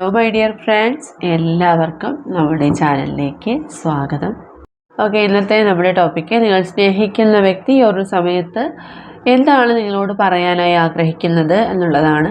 Hello my dear friends എല്ലാവർക്കും നമ്മുടെ ചാനലിലേക്ക് സ്വാഗതം. ഓക്കെ ഇന്നത്തെ നമ്മുടെ ടോപ്പിക്ക് നിങ്ങൾ സ്നേഹിക്കുന്ന വ്യക്തി ഒരു സമയത്ത് എന്താണ് നിങ്ങളോട് പറയാനായി ആഗ്രഹിക്കുന്നത് എന്നുള്ളതാണ്.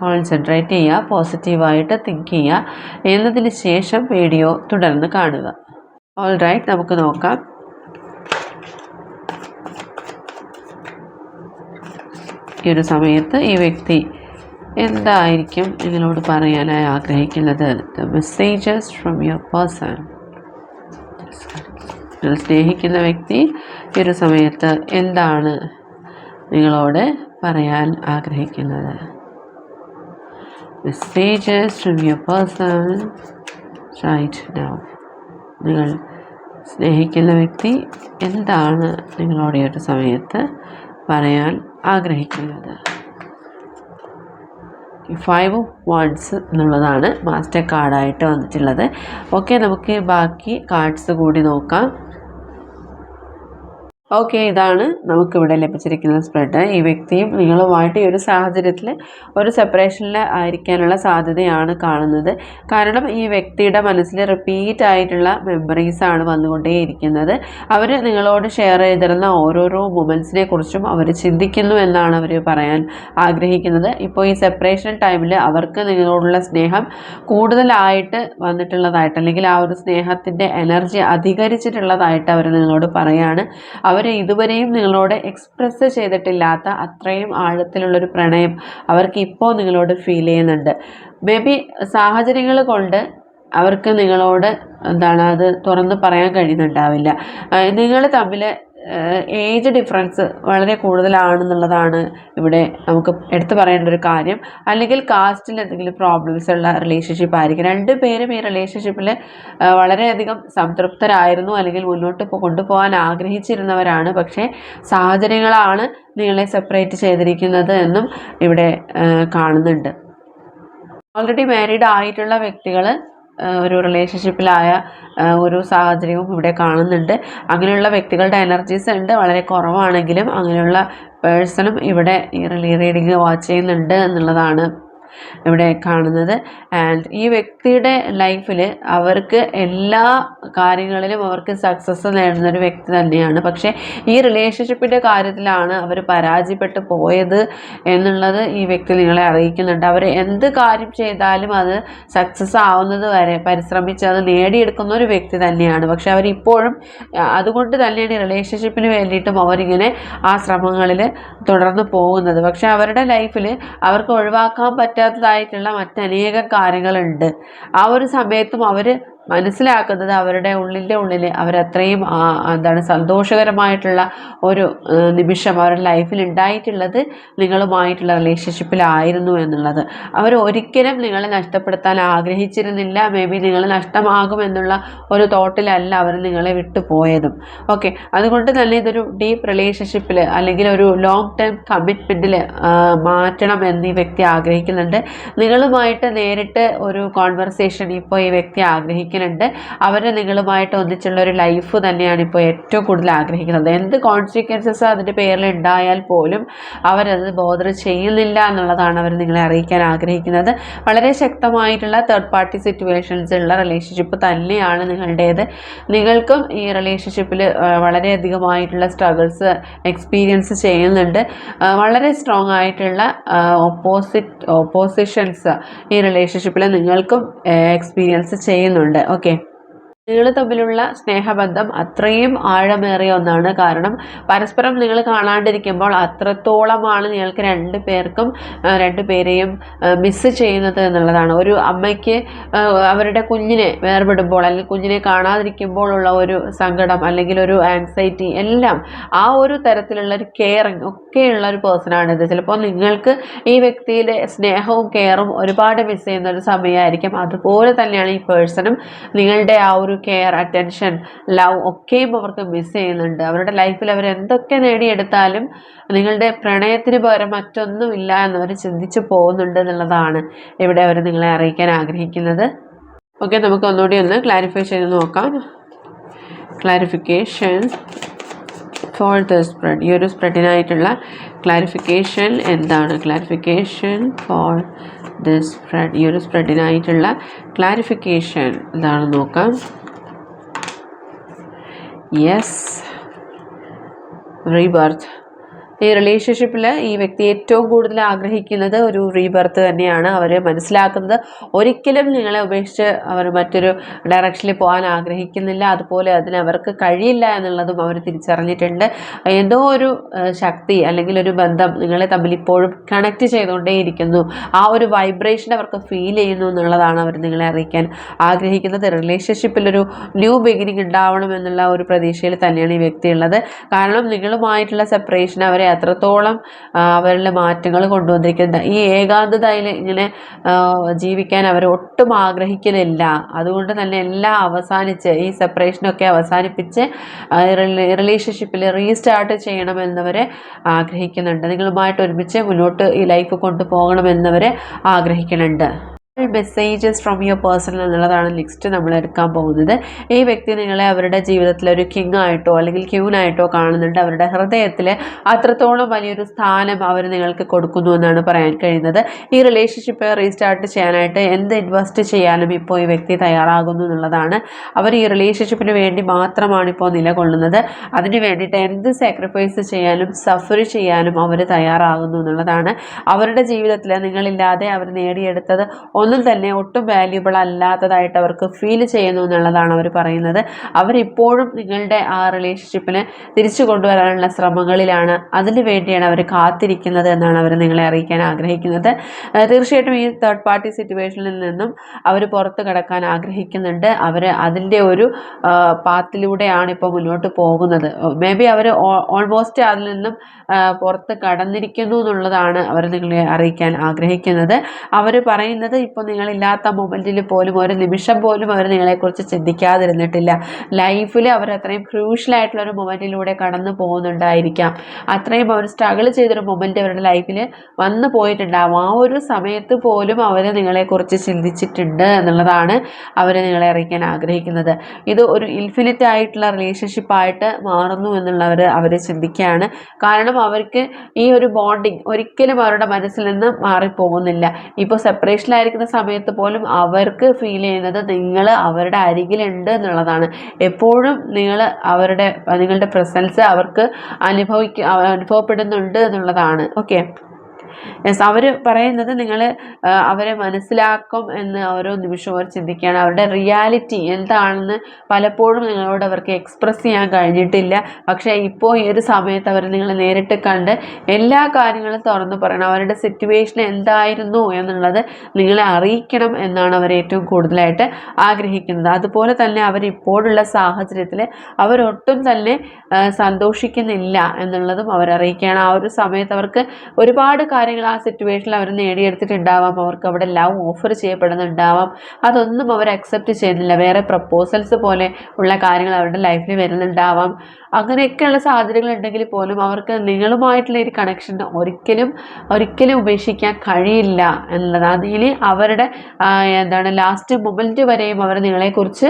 കോൺസെൻട്രേറ്റ് ചെയ്യുക പോസിറ്റീവായിട്ട് തിങ്ക് ചെയ്യുക. എന്നതിന് ശേഷം വീഡിയോ തുടർന്ന് കാണുക. ഓൾ റൈറ്റ് നമുക്ക് നോക്കാം. ഈ ഒരു സമയത്ത് ഈ വ്യക്തി എന്തായിരിക്കും നിങ്ങളോട് പറയാനായി ആഗ്രഹിക്കുന്നത്? The messages from your person നിങ്ങൾ സ്നേഹിക്കുന്ന വ്യക്തി ഈ ഒരു സമയത്ത് എന്താണ് നിങ്ങളോട് പറയാൻ ആഗ്രഹിക്കുന്നത്? Messages from your person right now നിങ്ങൾ സ്നേഹിക്കുന്ന വ്യക്തി എന്താണ് നിങ്ങളോട് ഈ ഒരു സമയത്ത് പറയാൻ ആഗ്രഹിക്കുന്നത്? ഫൈവ് വാർഡ്സ് എന്നുള്ളതാണ് മാസ്റ്റർ കാർഡായിട്ട് വന്നിട്ടുള്ളത്. ഓക്കെ നമുക്ക് ബാക്കി കാർഡ്സ് കൂടി നോക്കാം. ഓക്കെ ഇതാണ് നമുക്കിവിടെ ലഭിച്ചിരിക്കുന്ന സ്പ്രെഡ് ഈ വ്യക്തിയും നിങ്ങളുമായിട്ട് ഈ ഒരു സാഹചര്യത്തിൽ ഒരു സെപ്പറേഷനിൽ ആയിരിക്കാനുള്ള സാധ്യതയാണ് കാണുന്നത്. കാരണം ഈ വ്യക്തിയുടെ മനസ്സിൽ റിപ്പീറ്റ് ആയിട്ടുള്ള മെമ്മറീസാണ് വന്നുകൊണ്ടേയിരിക്കുന്നത്. അവർ നിങ്ങളോട് ഷെയർ ചെയ്തിരുന്ന ഓരോരോ മൊമെന്റ്സിനെ കുറിച്ചും അവർ ചിന്തിക്കുന്നു എന്നാണ് അവർ പറയാൻ ആഗ്രഹിക്കുന്നത്. ഇപ്പോൾ ഈ സെപ്പറേഷൻ ടൈമിൽ അവർക്ക് നിങ്ങളോടുള്ള സ്നേഹം കൂടുതലായിട്ട് വന്നിട്ടുള്ളതായിട്ട് അല്ലെങ്കിൽ ആ ഒരു സ്നേഹത്തിന്റെ എനർജി അധികരിച്ചിട്ടുള്ളതായിട്ട് അവർ നിങ്ങളോട് പറയാണ്. അവർ അവർ ഇതുവരെയും നിങ്ങളോട് എക്സ്പ്രസ് ചെയ്തിട്ടില്ലാത്ത അത്രയും ആഴത്തിലുള്ളൊരു പ്രണയം അവർക്ക് ഇപ്പോൾ നിങ്ങളോട് ഫീൽ ചെയ്യുന്നുണ്ട്. മേ ബി സാഹചര്യങ്ങൾ കൊണ്ട് അവർക്ക് നിങ്ങളോട് എന്താണ് അത് തുറന്ന് പറയാൻ കഴിയുന്നുണ്ടാവില്ല. നിങ്ങൾ തമ്മിൽ ഏജ് ഡിഫറൻസ് വളരെ കൂടുതലാണെന്നുള്ളതാണ് ഇവിടെ നമുക്ക് എടുത്തു പറയേണ്ട ഒരു കാര്യം. അല്ലെങ്കിൽ കാസ്റ്റിൽ എന്തെങ്കിലും പ്രോബ്ലംസ് ഉള്ള റിലേഷൻഷിപ്പ് ആയിരിക്കും. രണ്ട് പേരും ഈ റിലേഷൻഷിപ്പിൽ വളരെയധികം സംതൃപ്തരായിരുന്നു അല്ലെങ്കിൽ മുന്നോട്ട് കൊണ്ടുപോകാൻ ആഗ്രഹിച്ചിരുന്നവരാണ്. പക്ഷേ സാഹചര്യങ്ങളാണ് നിങ്ങളെ സെപ്പറേറ്റ് ചെയ്തിരിക്കുന്നത് എന്നും ഇവിടെ കാണുന്നുണ്ട്. ഓൾറെഡി മാരീഡ് ആയിട്ടുള്ള വ്യക്തികൾ ഒരു റിലേഷൻഷിപ്പിലായ ഒരു സാഹചര്യവും ഇവിടെ കാണുന്നുണ്ട്. അങ്ങനെയുള്ള വ്യക്തികളുടെ എനർജീസ് ഉണ്ട് വളരെ കുറവാണെങ്കിലും അങ്ങനെയുള്ള പേഴ്സണും ഇവിടെ ഈ റീഡിങ് വാച്ച് ചെയ്യുന്നുണ്ട് എന്നുള്ളതാണ്. ഇവിടെ കാണുന്നത്. ആൻഡ് ഈ വ്യക്തിയുടെ ലൈഫിൽ അവർക്ക് എല്ലാ കാര്യങ്ങളിലും അവർക്ക് സക്സസ് നേടുന്ന ഒരു വ്യക്തി തന്നെയാണ്. പക്ഷേ ഈ റിലേഷൻഷിപ്പിന്റെ കാര്യത്തിലാണ് അവർ പരാജയപ്പെട്ടു പോയത് എന്നുള്ളത് ഈ വ്യക്തി നിങ്ങളെ അറിയിക്കുന്നുണ്ട്. അവർ എന്ത് കാര്യം ചെയ്താലും അത് സക്സസ് ആവുന്നത് വരെ പരിശ്രമിച്ച് അത് നേടിയെടുക്കുന്ന ഒരു വ്യക്തി തന്നെയാണ്. പക്ഷെ അവരിപ്പോഴും അതുകൊണ്ട് തന്നെയാണ് ഈ റിലേഷൻഷിപ്പിന് വേണ്ടിയിട്ടും അവരിങ്ങനെ ആ ശ്രമങ്ങളിൽ തുടർന്ന് പോകുന്നത്. പക്ഷെ അവരുടെ ലൈഫിൽ അവർക്ക് ഒഴിവാക്കാൻ പറ്റാത്ത പറ്റാത്തതായിട്ടുള്ള മറ്റനേകം കാര്യങ്ങളുണ്ട്. ആ ഒരു സമയത്തും അവർ മനസ്സിലാക്കുന്നത് അവരുടെ ഉള്ളിന്റെ ഉള്ളിൽ അവരത്രയും എന്താണ് സന്തോഷകരമായിട്ടുള്ള ഒരു നിമിഷം അവരുടെ ലൈഫിൽ ഉണ്ടായിട്ടുള്ളത് നിങ്ങളുമായിട്ടുള്ള റിലേഷൻഷിപ്പിലായിരുന്നു എന്നുള്ളത്. അവർ ഒരിക്കലും നിങ്ങളെ നഷ്ടപ്പെടുത്താൻ ആഗ്രഹിച്ചിരുന്നില്ല. മേ ബി നിങ്ങൾ നഷ്ടമാകുമെന്നുള്ള ഒരു തോട്ടിലല്ല അവർ നിങ്ങളെ വിട്ടു പോയതും. ഓക്കെ അതുകൊണ്ട് തന്നെ ഇതൊരു ഡീപ്പ് റിലേഷൻഷിപ്പിൽ അല്ലെങ്കിൽ ഒരു ലോങ് ടേം കമ്മിറ്റ്മെന്റിൽ മാറ്റണം എന്ന് ഈ വ്യക്തി ആഗ്രഹിക്കുന്നുണ്ട്. നിങ്ങളുമായിട്ട് നേരിട്ട് ഒരു കോൺവെർസേഷൻ ഇപ്പോൾ ഈ വ്യക്തി ആഗ്രഹിക്കുന്നു. ആഗ്രഹിക്കുന്നുണ്ട്. അവർ നിങ്ങളുമായിട്ട് ഒന്നിച്ചുള്ള ഒരു ലൈഫ് തന്നെയാണ് ഇപ്പോൾ ഏറ്റവും കൂടുതൽ ആഗ്രഹിക്കുന്നത്. എന്ത് കോൺസിക്വൻസസ് അതിന്റെ പേരിൽ ഉണ്ടായാൽ പോലും അവരത് ബോധർ ചെയ്യുന്നില്ല എന്നുള്ളതാണ് അവർ നിങ്ങളെ അറിയിക്കാൻ ആഗ്രഹിക്കുന്നത്. വളരെ ശക്തമായിട്ടുള്ള തേർഡ് പാർട്ടി സിറ്റുവേഷൻസ് ഉള്ള റിലേഷൻഷിപ്പ് തന്നെയാണ് നിങ്ങളുടേത്. നിങ്ങൾക്കും ഈ റിലേഷൻഷിപ്പിൽ വളരെയധികമായിട്ടുള്ള സ്ട്രഗിൾസ് എക്സ്പീരിയൻസ് ചെയ്യുന്നുണ്ട്. വളരെ സ്ട്രോങ് ആയിട്ടുള്ള ഓപ്പോസിറ്റ് ഓപ്പോസിഷൻസ് ഈ റിലേഷൻഷിപ്പിൽ നിങ്ങൾക്കും എക്സ്പീരിയൻസ് ചെയ്യുന്നുണ്ട്. ഓക്കെ. നിങ്ങൾ തമ്മിലുള്ള സ്നേഹബന്ധം അത്രയും ആഴമേറിയ ഒന്നാണ്. കാരണം പരസ്പരം നിങ്ങൾ കാണാണ്ടിരിക്കുമ്പോൾ അത്രത്തോളമാണ് നിങ്ങൾക്ക് രണ്ട് പേർക്കും രണ്ടു പേരെയും മിസ്സ് ചെയ്യുന്നത് എന്നുള്ളതാണ്. ഒരു അമ്മയ്ക്ക് അവരുടെ കുഞ്ഞിനെ വേർപെടുമ്പോൾ അല്ലെങ്കിൽ കുഞ്ഞിനെ കാണാതിരിക്കുമ്പോഴുള്ള ഒരു സങ്കടം അല്ലെങ്കിൽ ഒരു ആൻസൈറ്റി എല്ലാം ആ ഒരു തരത്തിലുള്ള ഒരു കെയറിങ് ഒക്കെയുള്ള ഒരു പേഴ്സണാണിത് ചിലപ്പോൾ നിങ്ങൾക്ക് ഈ വ്യക്തിയുടെ സ്നേഹവും കെയറും ഒരുപാട് മിസ് ചെയ്യുന്ന ഒരു സമയമായിരിക്കും. അതുപോലെ തന്നെയാണ് ഈ പേഴ്സണും നിങ്ങളുടെ ആ ഒരു കെയർ അറ്റൻഷൻ ലവ് ഒക്കെയും അവർക്ക് മിസ് ചെയ്യുന്നുണ്ട്. അവരുടെ ലൈഫിൽ അവർ എന്തൊക്കെ നേടിയെടുത്താലും നിങ്ങളുടെ പ്രണയത്തിന് പകരം മറ്റൊന്നുമില്ല എന്നവർ ചിന്തിച്ചു പോകുന്നുണ്ട് എന്നുള്ളതാണ് ഇവിടെ അവർ നിങ്ങളെ അറിയിക്കാൻ ആഗ്രഹിക്കുന്നത്. ഓക്കെ നമുക്ക് ഒന്നുകൂടി ഒന്ന് ക്ലാരിഫൈ ചെയ്ത് നോക്കാം. ക്ലാരിഫിക്കേഷൻ ഫോർ ദ സ്പ്രെഡ് ഈ ഒരു സ്പ്രെഡിനായിട്ടുള്ള ക്ലാരിഫിക്കേഷൻ എന്താണ്? ക്ലാരിഫിക്കേഷൻ ഫോർ ദ സ്പ്രെഡ് ഈ ഒരു സ്പ്രെഡിനായിട്ടുള്ള ക്ലാരിഫിക്കേഷൻ എന്താണ് നോക്കാം. യെസ് റീബർത്ത് ഈ റിലേഷൻഷിപ്പിൽ ഈ വ്യക്തി ഏറ്റവും കൂടുതൽ ആഗ്രഹിക്കുന്നത് ഒരു റീബർത്ത് തന്നെയാണ്. അവർ മനസ്സിലാക്കുന്നത് ഒരിക്കലും നിങ്ങളെ ഉപേക്ഷിച്ച് അവർ മറ്റൊരു ഡയറക്ഷനിൽ പോകാൻ ആഗ്രഹിക്കുന്നില്ല. അതുപോലെ അതിന് അവർക്ക് കഴിയില്ല എന്നുള്ളതും അവർ തിരിച്ചറിഞ്ഞിട്ടുണ്ട്. എന്തോ ഒരു ശക്തി അല്ലെങ്കിൽ ഒരു ബന്ധം നിങ്ങളെ തമ്മിൽ ഇപ്പോഴും കണക്ട് ചെയ്തുകൊണ്ടേയിരിക്കുന്നു. ആ ഒരു വൈബ്രേഷൻ അവർക്ക് ഫീൽ ചെയ്യുന്നു എന്നുള്ളതാണ് അവർ നിങ്ങളെ അറിയിക്കാൻ ആഗ്രഹിക്കുന്നത്. റിലേഷൻഷിപ്പിലൊരു ന്യൂ ബിഗിനിങ് ഉണ്ടാവണം എന്നുള്ള ഒരു പ്രതീക്ഷയിൽ തന്നെയാണ് ഈ വ്യക്തി ഉള്ളത്. കാരണം നിങ്ങളുമായിട്ടുള്ള സെപ്പറേഷൻ അവരെ അത്രത്തോളം അവരിൽ മാറ്റങ്ങൾ കൊണ്ടുവന്നിരിക്കുന്നത് ഈ ഏകാന്തതയിൽ ഇങ്ങനെ ജീവിക്കാൻ അവർ ഒട്ടും ആഗ്രഹിക്കുന്നില്ല അതുകൊണ്ട് തന്നെ എല്ലാം അവസാനിച്ച് ഈ സെപ്പറേഷനൊക്കെ അവസാനിപ്പിച്ച് റിലേഷൻഷിപ്പിൽ റീസ്റ്റാർട്ട് ചെയ്യണമെന്നവർ ആഗ്രഹിക്കുന്നുണ്ട്. നിങ്ങളുമായിട്ട് ഒരുമിച്ച് മുന്നോട്ട് ഈ ലൈഫ് കൊണ്ടുപോകണമെന്നവർ ആഗ്രഹിക്കുന്നുണ്ട്. മെസ്സേജസ് ഫ്രം യുവർ പേഴ്സൺ എന്നുള്ളതാണ് നെക്സ്റ്റ് നമ്മൾ എടുക്കാൻ പോകുന്നത്. ഈ വ്യക്തി നിങ്ങളെ അവരുടെ ജീവിതത്തിൽ ഒരു കിങ് ആയിട്ടോ അല്ലെങ്കിൽ ക്യൂനായിട്ടോ കാണുന്നുണ്ട്. അവരുടെ ഹൃദയത്തിൽ അത്രത്തോളം വലിയൊരു സ്ഥാനം അവർ നിങ്ങൾക്ക് കൊടുക്കുന്നു എന്നാണ് പറയാൻ കഴിയുന്നത്. ഈ റിലേഷൻഷിപ്പ് റീസ്റ്റാർട്ട് ചെയ്യാനായിട്ട് എന്ത് ഇൻവെസ്റ്റ് ചെയ്യാനും ഇപ്പോൾ ഈ വ്യക്തി തയ്യാറാകുന്നു എന്നുള്ളതാണ്. അവർ ഈ റിലേഷൻഷിപ്പിന് വേണ്ടി മാത്രമാണ് ഇപ്പോൾ നിലകൊള്ളുന്നത്. അതിന് വേണ്ടിയിട്ട് എന്ത് സാക്രിഫൈസ് ചെയ്യാനും സഫർ ചെയ്യാനും അവർ തയ്യാറാകുന്നു എന്നുള്ളതാണ്. അവരുടെ ജീവിതത്തിൽ നിങ്ങളില്ലാതെ അവർ നേടിയെടുത്തത് ഒന്നും തന്നെ ഒട്ടും വാല്യൂബിൾ അല്ലാത്തതായിട്ട് അവർക്ക് ഫീൽ ചെയ്യുന്നു എന്നുള്ളതാണ് അവർ പറയുന്നത്. അവരിപ്പോഴും നിങ്ങളുടെ ആ റിലേഷൻഷിപ്പിനെ തിരിച്ചു കൊണ്ടുവരാനുള്ള ശ്രമങ്ങളിലാണ്. അതിനു വേണ്ടിയാണ് അവർ കാത്തിരിക്കുന്നത് എന്നാണ് അവർ നിങ്ങളെ അറിയിക്കാൻ ആഗ്രഹിക്കുന്നത്. തീർച്ചയായിട്ടും ഈ തേർഡ് പാർട്ടി സിറ്റുവേഷനിൽ നിന്നും അവർ പുറത്ത് കിടക്കാൻ ആഗ്രഹിക്കുന്നുണ്ട്. അവർ അതിന്റെ ഒരു പാത്തിലൂടെയാണ് ഇപ്പോൾ മുന്നോട്ട് പോകുന്നത്. മേ ബി അവർ ഓൾമോസ്റ്റ് അതിൽ നിന്നും പുറത്ത് കടന്നിരിക്കുന്നു എന്നുള്ളതാണ് അവർ നിങ്ങളെ അറിയിക്കാൻ ആഗ്രഹിക്കുന്നത്. അവർ പറയുന്നത് ഇപ്പോൾ നിങ്ങളില്ലാത്ത മൊമെന്റിൽ പോലും ഒരു നിമിഷം പോലും അവർ നിങ്ങളെക്കുറിച്ച് ചിന്തിക്കാതിരുന്നിട്ടില്ല. ലൈഫിൽ അവർ അത്രയും ക്രൂഷ്യലായിട്ടുള്ള ഒരു മൊമെന്റിലൂടെ കടന്നു പോകുന്നുണ്ടായിരിക്കാം. അത്രയും അവർ സ്ട്രഗിൾ ചെയ്തൊരു മൊമെന്റ് അവരുടെ ലൈഫിൽ വന്നു പോയിട്ടുണ്ടാവും. ആ ഒരു സമയത്ത് പോലും അവർ നിങ്ങളെക്കുറിച്ച് ചിന്തിച്ചിട്ടുണ്ട് എന്നുള്ളതാണ് അവർ നിങ്ങളെ അറിയിക്കാൻ ആഗ്രഹിക്കുന്നത്. ഇത് ഒരു ഇൻഫിനിറ്റ് ആയിട്ടുള്ള റിലേഷൻഷിപ്പായിട്ട് മാറുന്നു എന്നുള്ളവർ അവർ ചിന്തിക്കുകയാണ്. കാരണം അവർക്ക് ഈ ഒരു ബോണ്ടിങ് ഒരിക്കലും അവരുടെ മനസ്സിൽ നിന്ന് മാറിപ്പോകുന്നില്ല. ഇപ്പോൾ സെപ്പറേഷനിലായിരിക്കുന്ന സമയത്ത് പോലും അവർക്ക് ഫീൽ ചെയ്യുന്നത് നിങ്ങൾ അവരുടെ അരികിലുണ്ട് എന്നുള്ളതാണ്. എപ്പോഴും നിങ്ങൾ അവരുടെ നിങ്ങളുടെ പ്രസൻസ് അവർക്ക് അനുഭവിക്ക അനുഭവപ്പെടുന്നുണ്ട് എന്നുള്ളതാണ്. ഓക്കെ യെസ് അവർ പറയുന്നത് നിങ്ങൾ അവരെ മനസ്സിലാക്കും എന്ന് ഓരോ നിമിഷവും അവർ ചിന്തിക്കുകയാണ്. അവരുടെ റിയാലിറ്റി എന്താണെന്ന് പലപ്പോഴും നിങ്ങളോട് അവർക്ക് എക്സ്പ്രസ് ചെയ്യാൻ കഴിഞ്ഞിട്ടില്ല. പക്ഷേ ഇപ്പോൾ ഈ ഒരു സമയത്ത് അവർ നിങ്ങളെ നേരിട്ട് കണ്ട് എല്ലാ കാര്യങ്ങളും തുറന്നു പറയണം. അവരുടെ സിറ്റുവേഷൻ എന്തായിരുന്നു എന്നുള്ളത് നിങ്ങളെ അറിയിക്കണം എന്നാണ് അവർ ഏറ്റവും കൂടുതലായിട്ട് ആഗ്രഹിക്കുന്നത്. അതുപോലെ തന്നെ അവർ ഇപ്പോഴുള്ള സാഹചര്യത്തിൽ അവരൊട്ടും തന്നെ സന്തോഷിക്കുന്നില്ല എന്നുള്ളതും അവരറിയിക്കുകയാണ് ആ ഒരു സമയത്ത് അവർക്ക് ഒരുപാട് കാര്യങ്ങൾ ആ സിറ്റുവേഷനിൽ അവർ നേടിയെടുത്തിട്ടുണ്ടാവാം. അവർക്ക് അവിടെ ലവ് ഓഫർ ചെയ്യപ്പെടുന്നുണ്ടാവാം. അതൊന്നും അവർ അക്സെപ്റ്റ് ചെയ്യുന്നില്ല. വേറെ പ്രപ്പോസൽസ് പോലെ ഉള്ള കാര്യങ്ങൾ അവരുടെ ലൈഫിൽ വരുന്നുണ്ടാവാം. അങ്ങനെയൊക്കെയുള്ള സാഹചര്യങ്ങൾ ഉണ്ടെങ്കിൽ പോലും അവർക്ക് നിങ്ങളുമായിട്ടുള്ള ഒരു കണക്ഷൻ ഒരിക്കലും ഒരിക്കലും ഉപേക്ഷിക്കാൻ കഴിയില്ല എന്നുള്ളതാണ് അതിൽ അവരുടെ എന്താണ് ലാസ്റ്റ് മൊമെന്റ് വരെയും അവർ നിങ്ങളെക്കുറിച്ച്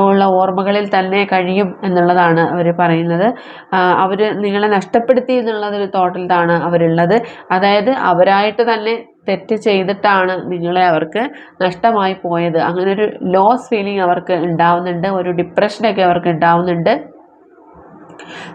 ഉള്ള ഓർമ്മകളിൽ തന്നെ കഴിയും എന്നുള്ളതാണ് അവർ പറയുന്നത്. അവർ നിങ്ങളെ നഷ്ടപ്പെടുത്തി എന്നുള്ളതൊരു തോട്ടിലാണ് അവരുള്ളത്. അതായത് അവരായിട്ട് തന്നെ തെറ്റ് ചെയ്തിട്ടാണ് നിങ്ങളെ അവർക്ക് നഷ്ടമായി പോയത്. അങ്ങനെ ഒരു ലോസ് ഫീലിംഗ് അവർക്ക് ഉണ്ടാവുന്നുണ്ട്. ഒരു ഡിപ്രഷനൊക്കെ അവർക്ക് ഉണ്ടാവുന്നുണ്ട്.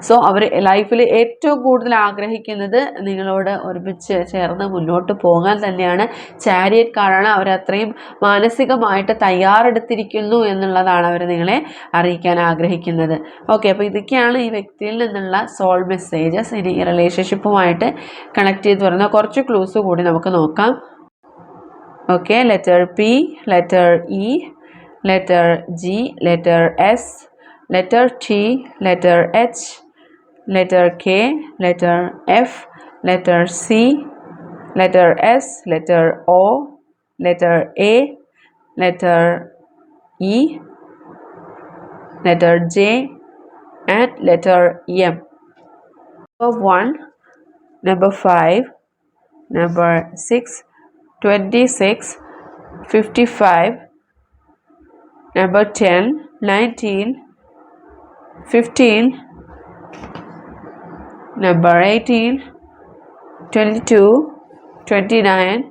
സോ അവർ ലൈഫിൽ ഏറ്റവും കൂടുതൽ ആഗ്രഹിക്കുന്നത് നിങ്ങളോട് ഒരുമിച്ച് ചേർന്ന് മുന്നോട്ട് പോകാൻ തന്നെയാണ്. ചാരിയറ്റ് അവരത്രയും മാനസികമായിട്ട് തയ്യാറെടുത്തിരിക്കുന്നു എന്നുള്ളതാണ് അവർ നിങ്ങളെ അറിയിക്കാൻ ആഗ്രഹിക്കുന്നത്. ഓക്കെ അപ്പോൾ ഇതൊക്കെയാണ് ഈ വ്യക്തിയിൽ നിന്നുള്ള സോൾ മെസ്സേജസ് ഇനി ഈ റിലേഷൻഷിപ്പുമായിട്ട് കണക്ട് ചെയ്ത് വരുന്ന കുറച്ച് ക്ലൂസ് കൂടി നമുക്ക് നോക്കാം. Okay letter P letter E letter G letter S letter T, letter H, letter K, letter F, letter C, letter S, letter O, letter A, letter E, letter J, and letter M. Number 1, number 5, number 6, 26, 55, number 10, 19, 15 number 18 22 29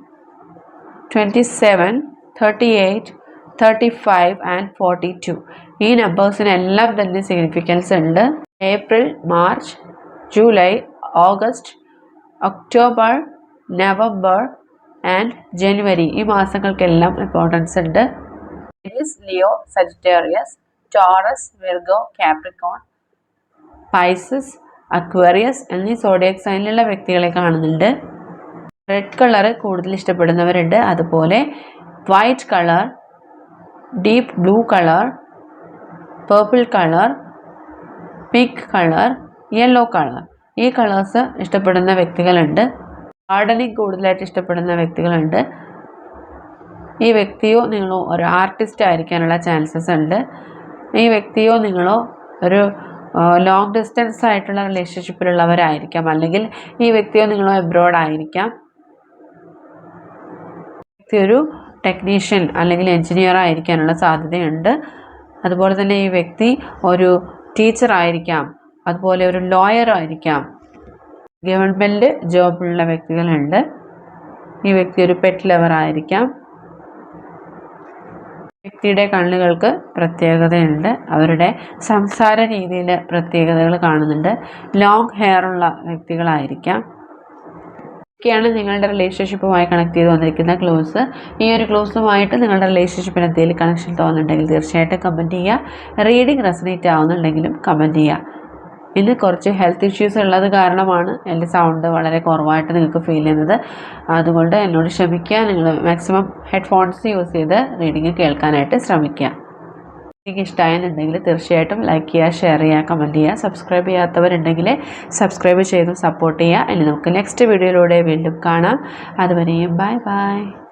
27 38 35 and forty two ഈ നമ്പേഴ്സിനെല്ലാം തന്നെ significance ഉണ്ട്. April March July August October November and January ഈ മാസങ്ങൾക്കെല്ലാം importance ഉണ്ട്. Leo Sagittarius Taurus Virgo Capricorn Pisces Aquarius എന്നീ zodiac സൈനിലുള്ള വ്യക്തികളെ കാണുന്നുണ്ട്. റെഡ് കളർ കൂടുതൽ ഇഷ്ടപ്പെടുന്നവരുണ്ട്. അതുപോലെ white colour deep blue colour purple colour pink colour yellow colour ഈ കളേഴ്സ് ഇഷ്ടപ്പെടുന്ന വ്യക്തികളുണ്ട്. ഗാർഡനിങ് കൂടുതലായിട്ട് ഇഷ്ടപ്പെടുന്ന വ്യക്തികളുണ്ട്. ഈ വ്യക്തിയോ നിങ്ങളോ ഒരു ആർട്ടിസ്റ്റ് ആയിരിക്കാനുള്ള ചാൻസസ് ഉണ്ട്. ഈ വ്യക്തിയോ നിങ്ങളോ ഒരു ലോങ് ഡിസ്റ്റൻസ് ആയിട്ടുള്ള റിലേഷൻഷിപ്പിലുള്ളവരായിരിക്കാം അല്ലെങ്കിൽ ഈ വ്യക്തിയോ നിങ്ങളോ എബ്രോഡ് ആയിരിക്കാം. വ്യക്തി ഒരു ടെക്നീഷ്യൻ അല്ലെങ്കിൽ എൻജിനീയർ ആയിരിക്കാനുള്ള സാധ്യതയുണ്ട്. അതുപോലെ തന്നെ ഈ വ്യക്തി ഒരു ടീച്ചർ ആയിരിക്കാം. അതുപോലെ ഒരു ലോയർ ആയിരിക്കാം. ഗവൺമെന്റ് ജോബിലുള്ള വ്യക്തികളുണ്ട്. ഈ വ്യക്തി ഒരു പെറ്റ് ലവർ ആയിരിക്കാം. വ്യക്തിയുടെ കണ്ണുകൾക്ക് പ്രത്യേകതയുണ്ട്. അവരുടെ സംസാര രീതിയിൽ പ്രത്യേകതകൾ കാണുന്നുണ്ട്. ലോങ് ഹെയർ ഉള്ള വ്യക്തികളായിരിക്കാം. ഒക്കെയാണ് നിങ്ങളുടെ റിലേഷൻഷിപ്പുമായി കണക്ട് ചെയ്ത് വന്നിരിക്കുന്ന ക്ലോസ് ഈ ഒരു ക്ലോസുമായിട്ട് നിങ്ങളുടെ റിലേഷൻഷിപ്പിന് എന്തെങ്കിലും കണക്ഷൻ തോന്നുന്നുണ്ടെങ്കിൽ തീർച്ചയായിട്ടും കമന്റ് ചെയ്യുക. റീഡിംഗ് റെസനേറ്റ് ആവുന്നുണ്ടെങ്കിലും കമന്റ് ചെയ്യുക. ഇന്ന് കുറച്ച് ഹെൽത്ത് ഇഷ്യൂസ് ഉള്ളത് കാരണമാണ് എന്റെ സൗണ്ട് വളരെ കുറവായിട്ട് നിങ്ങൾക്ക് ഫീൽ ചെയ്യുന്നത്. അതുകൊണ്ട് എന്നോട് ക്ഷമിക്കുക. നിങ്ങൾ മാക്സിമം ഹെഡ്ഫോൺസ് യൂസ് ചെയ്ത് റീഡിങ് കേൾക്കാനായിട്ട് ശ്രമിക്കുക. എനിക്ക് ഇഷ്ടമായെന്നുണ്ടെങ്കിൽ തീർച്ചയായിട്ടും ലൈക്ക് ചെയ്യുക ഷെയർ ചെയ്യുക കമന്റ് ചെയ്യുക. സബ്സ്ക്രൈബ് ചെയ്യാത്തവരുണ്ടെങ്കിൽ സബ്സ്ക്രൈബ് ചെയ്തും സപ്പോർട്ട് ചെയ്യുക. ഇനി നമുക്ക് നെക്സ്റ്റ് വീഡിയോയിലൂടെ വീണ്ടും കാണാം. അതുവരെയും ബൈ ബൈ